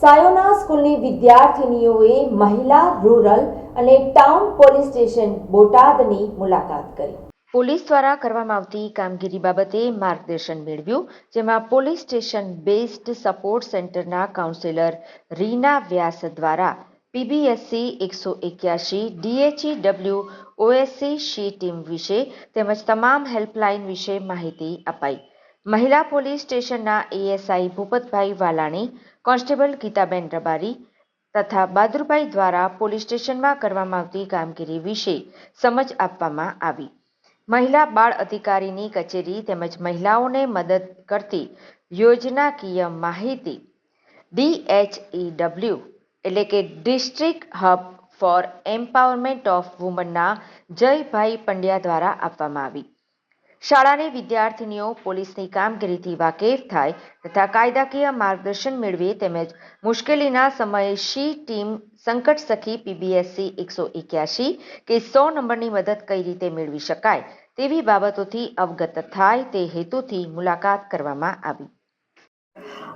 સાયોના સ્કૂલની વિદ્યાર્થિનીઓએ મહિલા, રૂરલ અને ટાઉન પોલીસ સ્ટેશન બોટાદની મુલાકાત કરી. પોલીસ દ્વારા કરવામાં આવતી કામગીરી બાબતે માર્ગદર્શન મેળવ્યું, જેમાં પોલીસ સ્ટેશન બેઝડ સપોર્ટ સેન્ટરના કાઉન્સિલર રીના વ્યાસ દ્વારા પીબીએસસી એકસો એક્યાસી DHE W OSC she team વિશે તેમજ તમામ હેલ્પલાઇન વિશે માહિતી અપાઈ. મહિલા પોલીસ સ્ટેશનના એએસઆઈ ભૂપતભાઈ વાલાણી, કોન્સ્ટેબલ ગીતાબેન રબારી તથા બાદરુભાઈ દ્વારા પોલીસ સ્ટેશનમાં કરવામાં આવતી કામગીરી વિશે સમજ આપવામાં આવી. મહિલા બાળ અધિકારીની કચેરી તેમજ મહિલાઓને મદદ કરતી યોજનાકીય માહિતી ડીએચઈડબલ્યુ એટલે કે district hub for empowerment of વુમનના Jaybhai Pandya દ્વારા આપવામાં આવી. શાળાની વિદ્યાર્થીનીઓ પોલીસની કામગીરીથી વાકેફ થાય તથા કાયદાકીય માર્ગદર્શન મેળવે તેમજ મુશ્કેલીના સમયે શી ટીમ સંકટ સખી પીબીએસસી એકસો એક્યાસી કે સો નંબરની મદદ કઈ રીતે મેળવી શકાય તેવી બાબતોથી અવગત થાય તે હેતુથી મુલાકાત કરવામાં આવી.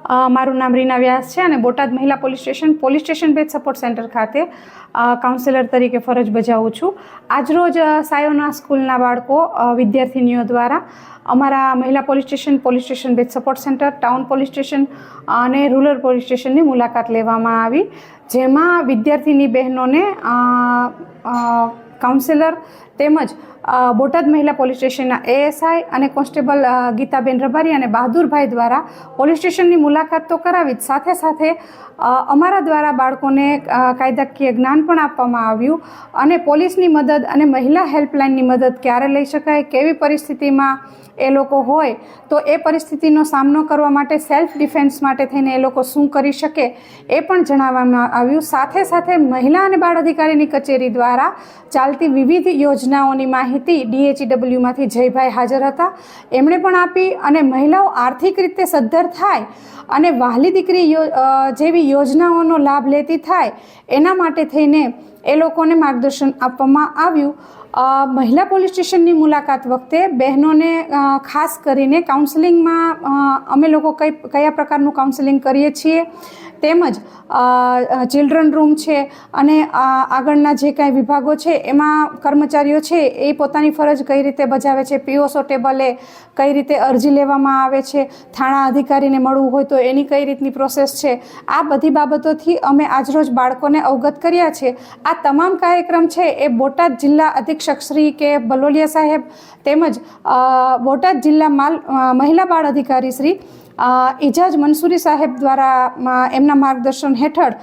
મારું નામ રીના વ્યાસ છે અને બોટાદ મહિલા પોલીસ સ્ટેશન પોલીસ સ્ટેશન ભેજ સપોર્ટ સેન્ટર ખાતે કાઉન્સેલર તરીકે ફરજ બજાવું છું. આજરોજ સાયોના સ્કૂલના બાળકો વિદ્યાર્થીનીઓ દ્વારા અમારા મહિલા પોલીસ સ્ટેશન પોલીસ સ્ટેશન ભેજ support centre, town police station અને રૂરલ પોલીસ સ્ટેશનની મુલાકાત લેવામાં આવી, જેમાં વિદ્યાર્થીની બહેનોને કાઉન્સિલર તેમજ બોટાદ મહિલા પોલીસ સ્ટેશનના એએસઆઈ અને કોન્સ્ટેબલ ગીતાબેન રબારી અને બહાદુરભાઈ દ્વારા પોલીસ સ્ટેશનની મુલાકાત તો કરાવી જ. સાથે સાથે અમારા દ્વારા બાળકોને કાયદાકીય જ્ઞાન પણ આપવામાં આવ્યું અને પોલીસની મદદ અને મહિલા હેલ્પલાઇનની મદદ ક્યારે લઈ શકાય, કેવી પરિસ્થિતિમાં એ લોકો હોય, તો એ પરિસ્થિતિનો સામનો કરવા માટે સેલ્ફ ડિફેન્સ માટે થઈને એ લોકો શું કરી શકે એ પણ જણાવવામાં આવ્યું. સાથે સાથે મહિલા અને બાળ અધિકારીની કચેરી દ્વારા ચાલતી વિવિધ યોજનાઓની માહિતી ડીએચઈડબ્લ્યુમાંથી જયભાઈ હાજર હતા. એમણે પણ આપી અને મહિલાઓ આર્થિક રીતે સદ્ધર થાય અને વહાલી દીકરી જેવી યોજનાઓનો લાભ લેતી થાય એના માટે થઈને એ લોકોને માર્ગદર્શન આપવામાં આવ્યું. મહિલા પોલીસ સ્ટેશનની મુલાકાત વખતે બહેનોને ખાસ કરીને કાઉન્સેલિંગમાં અમે લોકો કઈ, કયા પ્રકારનું કાઉન્સેલિંગ કરીએ છીએ તેમજ ચિલ્ડ્રન રૂમ છે અને આગળના જે કાંઈ વિભાગો છે એમાં કર્મચારીઓ છે એ પોતાની ફરજ કઈ રીતે બજાવે છે, પીઓસો ટેબલે કઈ રીતે અરજી લેવામાં આવે છે, થાણા અધિકારીને મળવું હોય તો એની કઈ રીતની પ્રોસેસ છે, આ બધી બાબતોથી અમે આજરોજ બાળકોને અવગત કર્યા છે. આ તમામ કાર્યક્રમ છે એ બોટાદ જિલ્લા અધિક્ષક શ્રી કે બલોલિયા સાહેબ તેમજ બોટાદ જિલ્લા માલ મહિલા બાળ અધિકારી શ્રી અ, ઇજાજ મંસૂરી સાહેબ દ્વારા એમના માર્ગદર્શન હેઠળ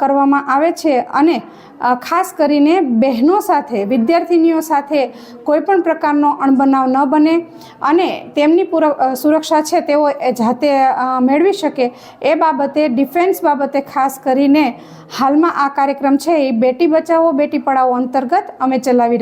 કરવામાં આવે છે અને ખાસ કરીને બહેનો સાથે વિદ્યાર્થિનીઓ સાથે કોઈ પણ પ્રકારનો અણબનાવ ન બને અને તેમની પૂર સુરક્ષા છે તેઓ એ જાતે મેળવી શકે. એ બાબતે ડિફેન્સ બાબતે ખાસ કરીને હાલમાં આ કાર્યક્રમ છે એ બેટી બચાવો બેટી પઢાઓ અંતર્ગત અમે ચલાવી રહ્યા